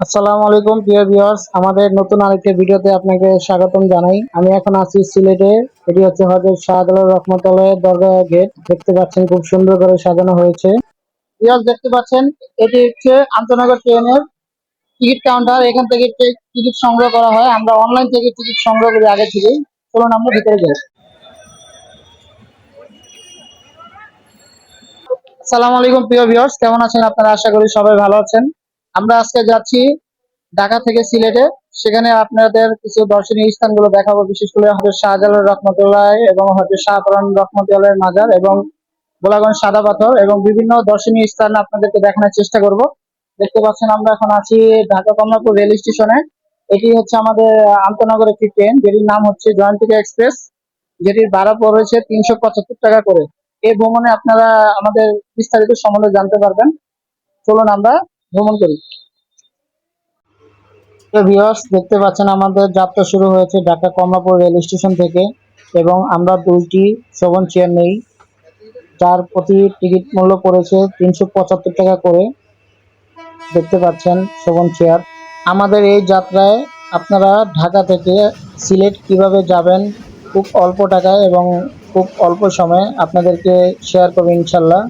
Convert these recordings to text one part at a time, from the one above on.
আসসালামু আলাইকুম, প্রিয় ভিউয়ার্স। আমাদের নতুন আরেকটি ভিডিওতে আপনাকে স্বাগতম জানাই। আমি এখন আছি সিলেটে। এটি হচ্ছে হজরত শাহজালাল রহমতুল্লাহ দরগা গেট। দেখতে পাচ্ছেন খুব সুন্দর করে সাজানো হয়েছে। ভিউয়ার্স, দেখতে পাচ্ছেন, এটি হচ্ছে আন্তনগর ট্রেনের টিকিট কাউন্টার। এখান থেকে টিকিট সংগ্রহ করা হয়। আমরা অনলাইন থেকে টিকিট সংগ্রহ করি আগে থেকেই। চলুন, আমরা ভিতরে যাই। আসসালামু আলাইকুম, প্রিয় ভিউয়ার্স। কেমন আছেন আপনারা? আশা করি সবাই ভালো আছেন। আমরা আজকে যাচ্ছি ঢাকা থেকে সিলেটে। সেখানে আপনাদের কিছু দর্শনীয় স্থানগুলো দেখাবো। বিশেষ করে হজরত শাহজালাল রহমতুল্লাহ এবং হজরত শাহপুরান রহমতুল্লাহ মাজার এবং গোলাগঞ্জ সাদা পাথর এবং বিভিন্ন দর্শনীয় স্থান আপনাদেরকে দেখানোর চেষ্টা করব। দেখতে পাচ্ছেন আমরা এখন আছি ঢাকা কমলাপুর রেল স্টেশনে। এটি হচ্ছে আমাদের আন্তনগর একটি ট্রেন, যেটির নাম হচ্ছে জয়ন্তিকা এক্সপ্রেস, যেটির ভাড়া পড়েছে তিনশো পঁচাত্তর টাকা করে। এই ভ্রমণে আপনারা আমাদের বিস্তারিত সম্বন্ধে জানতে পারবেন। চলুন আমরা ভ্রমণ করি। তো ভিউয়ার্স দেখতে পাচ্ছেন আমাদের যাত্রা শুরু হয়েছে ঢাকা কমলাপুর রেল স্টেশন থেকে এবং আমরা দুইটি শ্রবণ চেয়ার নেই। যার প্রতি টিকিট মূল্য পড়েছে তিনশো পঁচাত্তর টাকা করে। দেখতে পাচ্ছেন শ্রবণ চেয়ার আমাদের এই যাত্রায় আপনারা ঢাকা থেকে সিলেট কীভাবে যাবেন, খুব অল্প টাকায় এবং খুব অল্প সময়ে আপনাদেরকে শেয়ার করব ইনশাল্লাহ।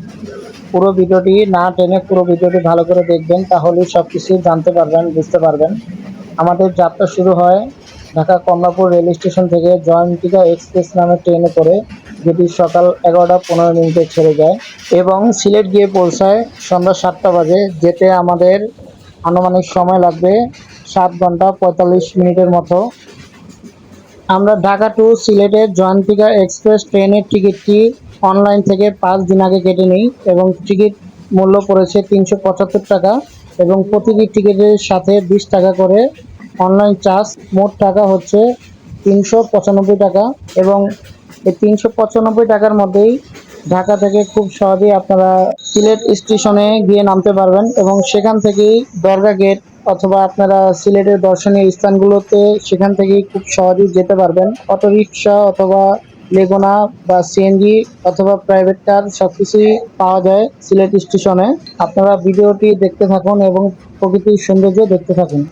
পুরো ভিডিওটি না টেনে পুরো ভিডিওটি ভালো করে দেখবেন তাহলে সব কিছু জানতে পারবেন, বুঝতে পারবেন। আমাদের যাত্রা শুরু হয় ঢাকা কমলাপুর রেল স্টেশন থেকে জয়ন্তিকা এক্সপ্রেস নামে ট্রেনে করে, যেটি সকাল এগারোটা পনেরো মিনিটে ছেড়ে যায় এবং সিলেট গিয়ে পৌঁছায় সন্ধ্যা সাতটা বাজে, যেতে আমাদের আনুমানিক সময় লাগবে সাত ঘণ্টা পঁয়তাল্লিশ মিনিটের মতো। আমরা ঢাকা টু সিলেটের জয়ন্তিকা এক্সপ্রেস ট্রেনের টিকিটটি অনলাইন থেকে পাঁচ দিন আগে কেটে নিই এবং টিকিট মূল্য পড়েছে তিনশো পঁচাত্তর টাকা এবং প্রতিটি টিকিটের সাথে বিশ টাকা করে অনলাইন চার্জ। মোট টাকা হচ্ছে তিনশো পঁচানব্বই টাকা এবং এই তিনশো পঁচানব্বই টাকার মধ্যেই ঢাকা থেকে খুব সহজেই আপনারা সিলেট স্টেশনে গিয়ে নামতে পারবেন এবং সেখান থেকেই দরগা গেট অথবা আপনারা সিলেটের দর্শনীয় স্থানগুলোতে সেখান থেকেই খুব সহজেই যেতে পারবেন। অটোরিকশা অথবা লেগুনা বা সিএনজি অথবা প্রাইভেট কার সবকিছুই পাওয়া যায় সিলেট স্টেশনে। আপনারা ভিডিওটি দেখতে থাকুন এবং প্রকৃতির সৌন্দর্য দেখতে থাকুন।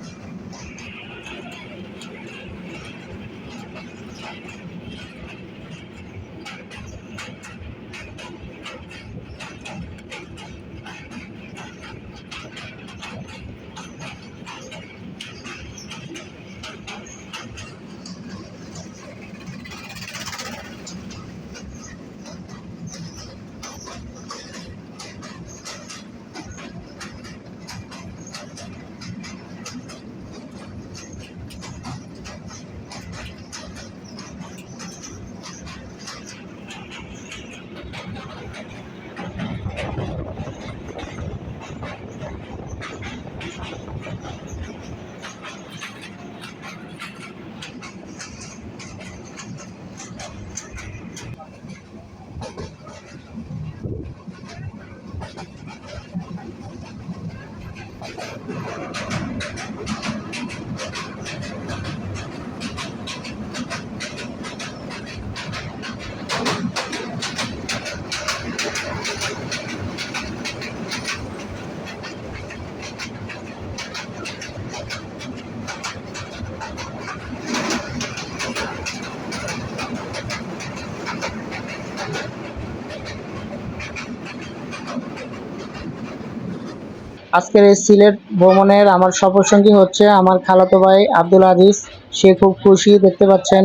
আজকের এই সিলেট ভ্রমণের আমার সফর সঙ্গী হচ্ছে আমার খালাতো ভাই আব্দুল আজিজ। সে খুব খুশি, দেখতে পাচ্ছেন।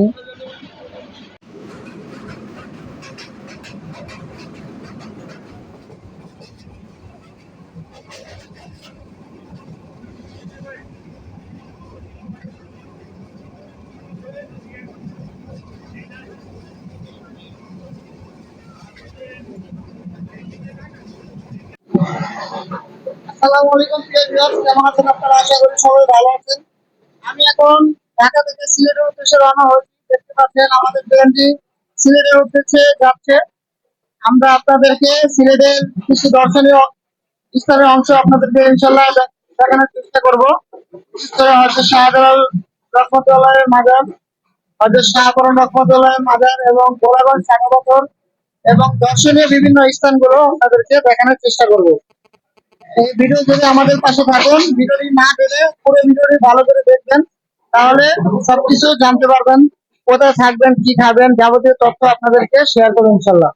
আপনারা? আশা করি সবাই ভালো আছেন। আমি এখন ঢাকা সিলেটের দেখতে পাচ্ছেন আমাদের সিলেটের উদ্দেশ্যে যাচ্ছে। আমরা আপনাদেরকে সিলেটের কিছু দর্শনীয় স্থানের অংশ আপনাদেরকে ইনশাল্লাহ দেখানোর চেষ্টা করব। হয়তো শাহজালাল রহমতুল্লাহের মাজার, হয়তো শাহকরণ রহমতুল্লাহের মাজার এবং গোলাগঞ্জ সাগরপথর এবং দর্শনীয় বিভিন্ন স্থানগুলো আপনাদেরকে দেখানোর চেষ্টা করব। এই ভিডিও যদি আমাদের পাশে থাকুন ভিডিওটি না গেলে পুরো ভিডিওটি ভালো করে দেখবেন, তাহলে সবকিছু জানতে পারবেন, কোথায় থাকবেন, কি খাবেন, যাবতীয় তথ্য আপনাদেরকে শেয়ার করব ইনশাল্লাহ।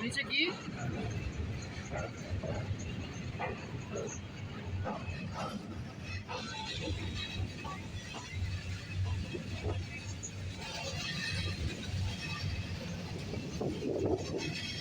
नीचे की Thank you. নিচে কি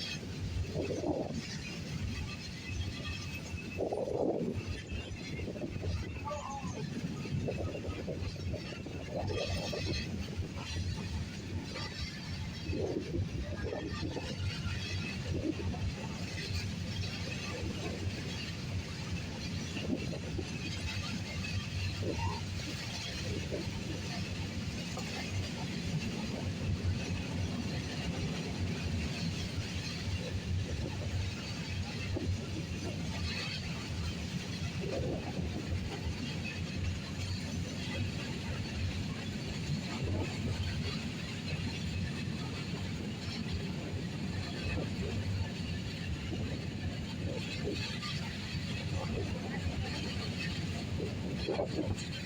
helpful.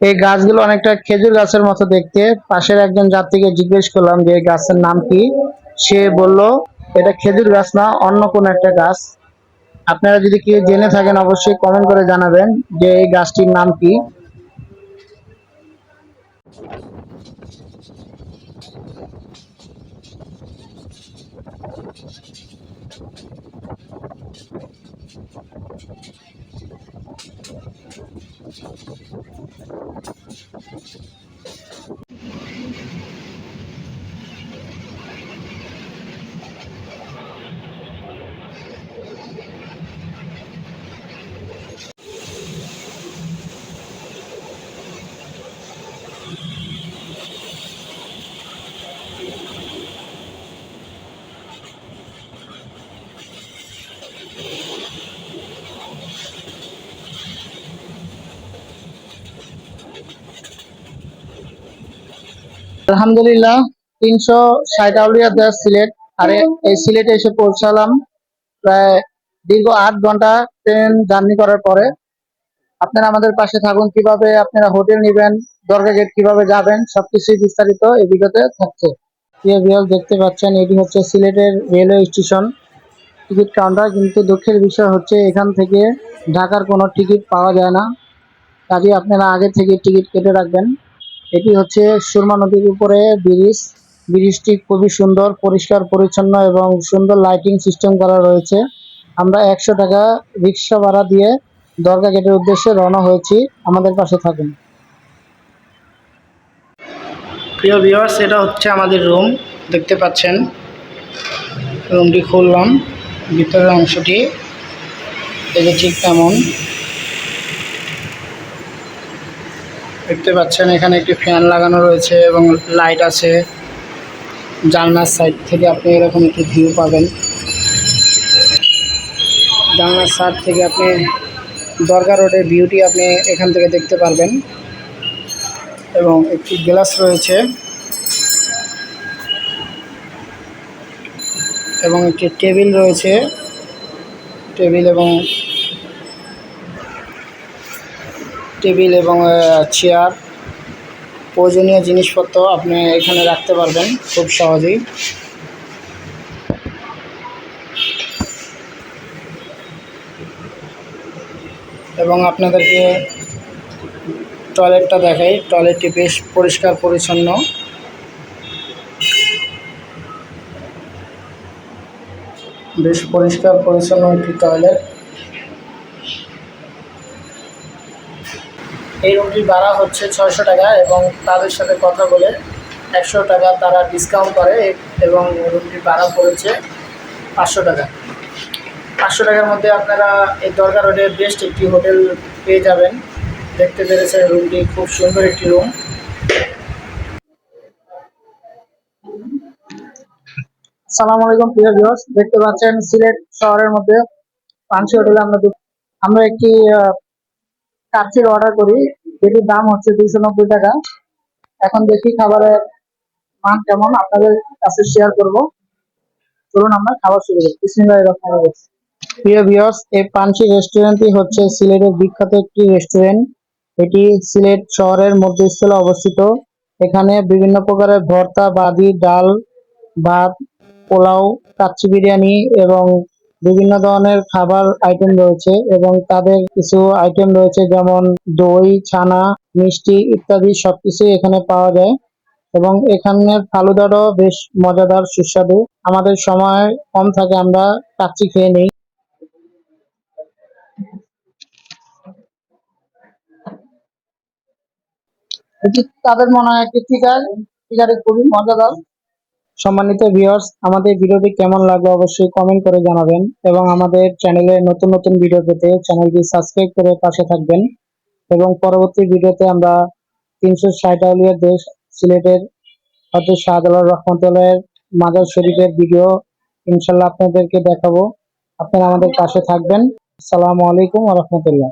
এই গাছগুলো অনেকটা খেজুর গাছের মতো দেখতে। পাশের একজন যাত্রীকে জিজ্ঞেস করলাম যে গাছের নাম কি? সে বলল, এটা খেজুর গাছ না, অন্য কোন একটা গাছ। আপনারা যদি কেউ জেনে থাকেন, অবশ্যই কমেন্ট করে জানাবেন যে এই গাছটির নাম কি। আলহামদুলিল্লাহ, তিনশো ষাট আউলিয়া দেশ সিলেট। আর, এই সিলেটে এসে পৌঁছালাম প্রায় দীর্ঘ আট ঘণ্টা ট্রেন জার্নি করার পরে। আপনারা আমাদের পাশে থাকুন কীভাবে, আপনারা হোটেল নেবেন, দরগা গেট কীভাবে যাবেন, সবকিছুই বিস্তারিত এই থাকছে। দেখতে পাচ্ছেন, এটি হচ্ছে সিলেটের রেলওয়ে স্টেশন। টিকিট কাউন্টার, কিন্তু দুঃখের বিষয় হচ্ছে এখান থেকে ঢাকার কোনো টিকিট পাওয়া যায় না। কাজে আপনারা আগে থেকে টিকিট কেটে রাখবেন। এটি হচ্ছে সুরমা নদীর উপরে ব্রিজ। ব্রিজটি খুবই সুন্দর, পরিষ্কার, পরিচ্ছন্ন এবং সুন্দর লাইটিং সিস্টেম করা রয়েছে। আমরা একশো টাকা রিক্সা ভাড়া দিয়ে দরগা গেটের উদ্দেশ্যে রওনা হয়েছি। আমাদের পাশে থাকুন। প্রিয় ভিউয়ার্স এটা হচ্ছে আমাদের রুম দেখতে পাচ্ছেন রুমটি খুললাম। ভিতরের অংশটি এই ঠিক তেমন দেখতে পাচ্ছেন, এখানে একটি ফ্যান লাগানো রয়েছে এবং লাইট আছে। জানলার সাইড থেকে আপনি এরকম একটি ভিউ পাবেন। জানলার সাইড থেকে আপনি দরগা রোডের ভিউটি আপনি এখান থেকে দেখতে পারবেন। এবং একটি গ্লাস রয়েছে এবং একটি টেবিল রয়েছে। টেবিল এবং টেবিল এবং চেয়ার। প্রয়োজনীয় জিনিসপত্র আপনি এখানে রাখতে পারবেন খুব সহজেই। এবং আপনাদেরকে টয়লেটটা দেখাই। টয়লেটটি বেশ পরিষ্কার, পরিচ্ছন্ন। বেশ পরিষ্কার, পরিচ্ছন্ন একটি টয়লেট। এই রুমটির ভাড়া হচ্ছে ছয়শো টাকা এবং তাদের সাথে কথা বলে একশো টাকা তারা ডিসকাউন্ট করে এবং রুমটির ভাড়া পড়েছে পাঁচশো টাকা। পাঁচশো টাকার মধ্যে আপনারা এই দরকার রোডে বেস্ট একটি হোটেল পেয়ে যাবেন। দেখতে পেরেছেন রুমটি খুব সুন্দর একটি রুম। সালাম আলাইকুম, প্রিয় ভিউয়ার্স দেখতে পাচ্ছেন সিলেট শহরের মধ্যে পাঁচশো হোটেলে আমরা আমরা একটি কাচ্চির অর্ডার করি। যেটির দাম হচ্ছে দুইশো নব্বই টাকা। এখন দেখি খাবারের মান কেমন, আপনাদের কাছে শেয়ার করব। চলুন আমরা খাবার শুরু করি। বিসমিল্লাহির রহমানির রহিম। প্রিয় ভিউয়ার্স এই পাঞ্চি রেস্টুরেন্টটি হচ্ছে সিলেটের বিখ্যাত একটি রেস্টুরেন্ট এটি সিলেট শহরের মধ্যস্থলে অবস্থিত। এখানে বিভিন্ন প্রকারের ভর্তা বাদি ডাল, ভাত, পোলাও, কাচ্চি বিরিয়ানি এবং বিভিন্ন ধরনের খাবার আইটেম রয়েছে এবং তাদের কিছু আইটেম রয়েছে যেমন দই, ছানা, মিষ্টি ইত্যাদি সবকিছুই এখানে পাওয়া যায়। এবং এখানের ফালুদারও বেশ মজাদার সুস্বাদু। আমাদের সময় কম থাকে, আমরা কাচ্চি খেয়ে নিই। তাদের মনে হয় একটি টিকার টিকারে খুবই মজাদার। সম্মানিত ভিউয়ার্স আমাদের ভিডিওটি কেমন লাগল অবশ্যই কমেন্ট করে জানাবেন এবং আমাদের চ্যানেলে নতুন নতুন ভিডিও পেতে চ্যানেলটি সাবস্ক্রাইব করে পাশে থাকবেন এবং পরবর্তী ভিডিওতে আমরা তিনশো ষাট আউলিয়ার দেশ সিলেটের হজরত শাহজালাল রহমতুল্লাহের মাজার শরীফের ভিডিও ইনশাল্লাহ আপনাদেরকে দেখাবো। আপনারা আমাদের পাশে থাকবেন। আসসালামু আলাইকুম রহমতুল্লাহ।